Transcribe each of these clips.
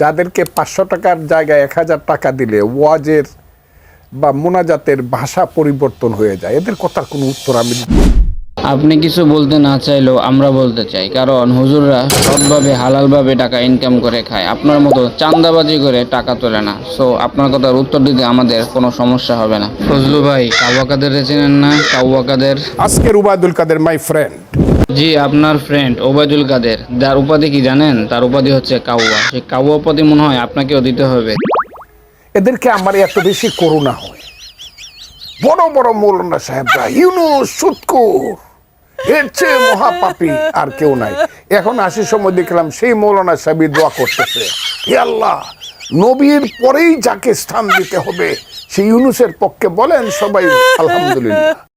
যাদেরকে পাঁচশো টাকার জায়গায় এক হাজার টাকা দিলে ওয়াজের বা মোনাজাতের ভাষা পরিবর্তন হয়ে যায় এদের কথার কোনো উত্তর আমি। আপনি কিছু বলতে না চাইলেও আমরা বলতে চাই। কারণ হুজুররা সৎভাবে হালালভাবে টাকা ইনকাম করে খায়। আপনার মতো চান্দাবাজি করে টাকা তোলে না। সো আপনার কথার উত্তর দিতে আমাদের কোনো সমস্যা হবে না। ফজলু ভাই কাওয়া কাদের চেনেন না? কাওয়া কাদের? আজকের উবায়দুল কাদের মাই ফ্রেন্ড জি আপনার ফ্রেন্ড ওবায়দুল কাদের। যার উপাধি কি জানেন? তার উপাধি হচ্ছে কাউয়া। সেই কাউয়া উপাধি মনে হয় আপনাকেও দিতে হবে। এদেরকে আমার এত বেশি করুণা হয়। বড় বড় মৌলানা সাহেবরা ইউনুস সুৎকুর। এর চেয়ে মহাপাপী আর কেউ নাই। এখন আসি সময় দেখলাম সেই মৌলানা সাহেবই দোয়া করতেছে। হে আল্লাহ, নবীর পরেই যাকে স্থান দিতে হবে, সেই ইউনুসের পক্ষে বলেন সবাই আলহামদুলিল্লাহ।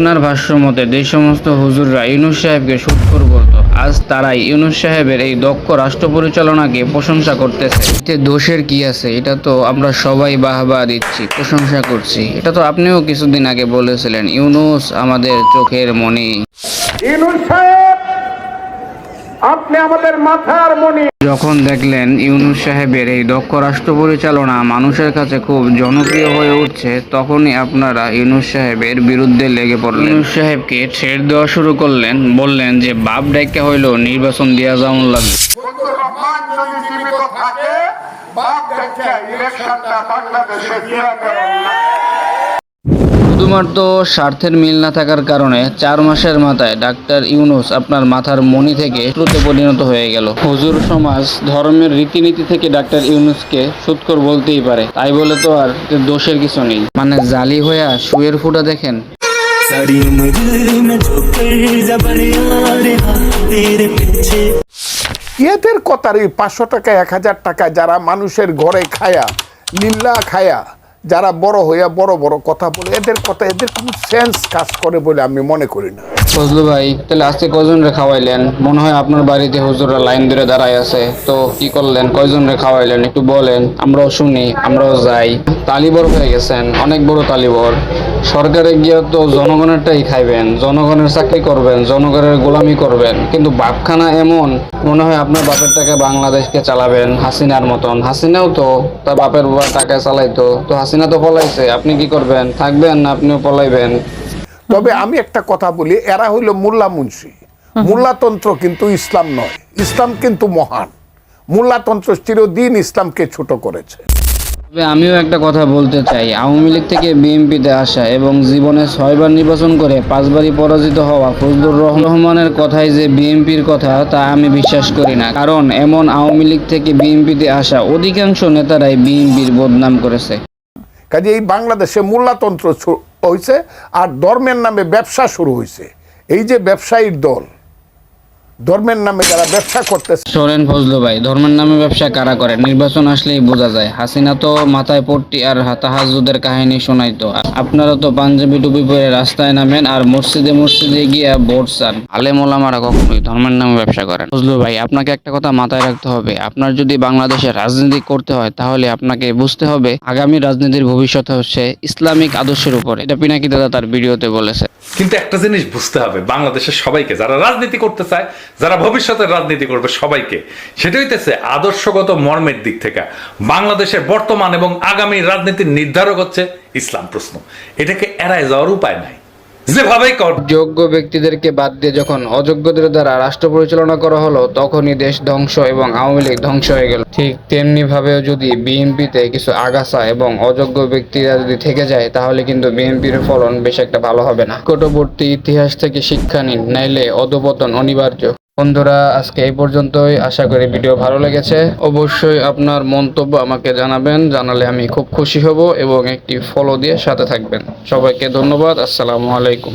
আপনার ভাষ্য মতে, যে সমস্ত হুজুররা ইউনুস সাহেবকে সুৎখর বলত আজ তারাই ইউনুস সাহেবের এই দক্ষ রাষ্ট্র পরিচালনাকে প্রশংসা করতেছে। এতে দোষের কি আছে? এটা তো আমরা সবাই বাহবা দিচ্ছি, প্রশংসা করছি। এটা তো আপনিও কিছুদিন আগে বলেছিলেন, ইউনুস আমাদের চোখের মনি ইউনুস সাহেব! আপনি আমাদের মাথার মণি। যখন দেখলেন ইউনুস সাহেবের এই দক্ষ রাষ্ট্র পরিচালনা মানুষের কাছে খুব জনপ্রিয় হয়ে উঠছে তখনই আপনারা ইউনুস সাহেবের বিরুদ্ধে লেগে পড়লেন। ইউনুস সাহেবকে ছেড় দেওয়া শুরু করলেন বললেন যে বাপ ডাইকা হইল নির্বাচন দিয়া যাওয়ান লাগবে। বন্ধুর চূড়ান্ত স্বার্থের মিল না থাকার কারণে চার মাসের মাথায় ডাক্তার ইউনুস আপনার মাথার মনি থেকে শ্রুতে পরিণত হয়ে গেল। হুজুর সমাজ ধর্মের রীতিনীতি থেকে ডাক্তার ইউনুসকে সুৎকর বলতেই পারে। তাই বলে তো আর দোষের কিছু নেই। মানে জালি হইয়া শুয়ের ফুটা দেখেন। এদের কথার ওই পাঁচশো টাকা এক হাজার টাকা যারা মানুষের ঘরে খায়া লীলা খায়া যারা বড় হইয়া বড় বড় কথা বলে, এদের কথা, এদের কোনো সেন্স কাজ করে বলে আমি মনে করি না। ফজলু ভাই, তাহলে আজকে কয়জন রে খাওয়াইলেন? মনে হয় আপনার বাড়িতে হুজুররা লাইন ধরে দাঁড়ায় আছে। তো কি করলেন? কয়জন রে খাওয়াইলেন? একটু বলেন। আমরাও শুনি, আমরাও যাই। তালিবর হয়ে গেছেন, অনেক বড় তালিবর। সরকারে গিয়ে তো জনগণেরটাই খাইবেন। জনগণের চাকরি করবেন, জনগণের গোলামি করবেন। কিন্তু বাপখানা এমন, মনে হয় আপনার বাপের টাকা বাংলাদেশকে চালাবেন, হাসিনার মতন। হাসিনাও তো, তার বাপের টাকায় চালাইতো। তো হাসিনা তো পলাইছে, আপনি কি করবেন? থাকবেন না আপনিও পলাইবেন? তবে আমি একটা কথা বলি এরা হইল মোল্লা মুন্সি। মোল্লাতন্ত্র কিন্তু ইসলাম নয় ইসলাম কিন্তু মহান। মোল্লাতন্ত্র চিরদিন ইসলামকে ছোট করেছে। আমিও একটা কথা বলতে চাই আওয়ামী লীগ থেকে বিএনপিতে আসা এবং জীবনে ছয়বার নির্বাচন করে পাঁচবারই পরাজিত হওয়া ফজলুর রহ- রহমানের কথাই যে বিএনপির কথা তা আমি বিশ্বাস করি না। কারণ এমন আওয়ামী লীগ থেকে বিএনপিতে আসা অধিকাংশ নেতারাই বিএনপির বদনাম করেছে। কাজে এই বাংলাদেশে মোল্লাতন্ত্র হয়েছে আর ধর্মের নামে ব্যবসা শুরু হয়েছে এই যে ব্যবসায়ীর দল ধর্মের নামে যারা ব্যবসা করতেছে। সোরেন ফজলু ভাই ধর্মের নামে ব্যবসা কারা করে? নির্বাচন আসলেই বোঝা যায়। হাসিনা তো মাথায় পট্টি আর তাহাজুদের কাহিনী শোনাইতো। আপনারা তো পাঞ্জাবি টুপি পরে রাস্তায় নামেন আর মসজিদে মসজিদে গিয়ে ভোট চান। আলেম ওলামারা কখনোই ধর্মের নামে ব্যবসা করেন ফজলু ভাই আপনাকে একটা কথা মাথায় রাখতে হবে। আপনার যদি বাংলাদেশে রাজনীতি করতে হয় তাহলে আপনাকে বুঝতে হবে আগামী রাজনীতির ভবিষ্যৎ হচ্ছে ইসলামিক আদর্শের উপরে। এটা পিনাকি দাদা তার ভিডিওতে বলেছে। কিন্তু একটা জিনিস বুঝতে হবে বাংলাদেশের সবাইকে যারা রাজনীতি করতে চায় যারা ভবিষ্যতের রাজনীতি করবে সবাইকে। সেটা হইতেছে আদর্শগত মর্মের দিক থেকে। বাংলাদেশের বর্তমান এবং আগামী রাজনীতির নির্ধারক হচ্ছে ইসলাম প্রশ্ন। এটাকে এড়ায় যাওয়ার উপায় নাই। যেভাবেই কর যোগ্য ব্যক্তিদেরকে বাদ দিয়ে যখন অযোগ্যদের দ্বারা রাষ্ট্র পরিচালনা করা হলো, তখনই দেশ ধ্বংস এবং আওয়ামী লীগ ধ্বংস হয়ে গেল। ঠিক তেমনি ভাবেও যদি বিএনপিতে কিছু আগাছা এবং অযোগ্য ব্যক্তিরা যদি থেকে যায়, তাহলে কিন্তু বিএনপির ফলন বেশ একটা ভালো হবে না। নিকটবর্তী ইতিহাস থেকে শিক্ষা নিন, নাইলে অধপতন অনিবার্য। বন্ধুরা, আজকে এই পর্যন্তই। আশা করি ভিডিও ভালো লেগেছে। অবশ্যই আপনার মন্তব্য আমাকে জানাবেন। জানালে আমি খুব খুশি হব এবং একটি ফলো দিয়ে সাথে থাকবেন। সবাইকে ধন্যবাদ। আসসালামু আলাইকুম।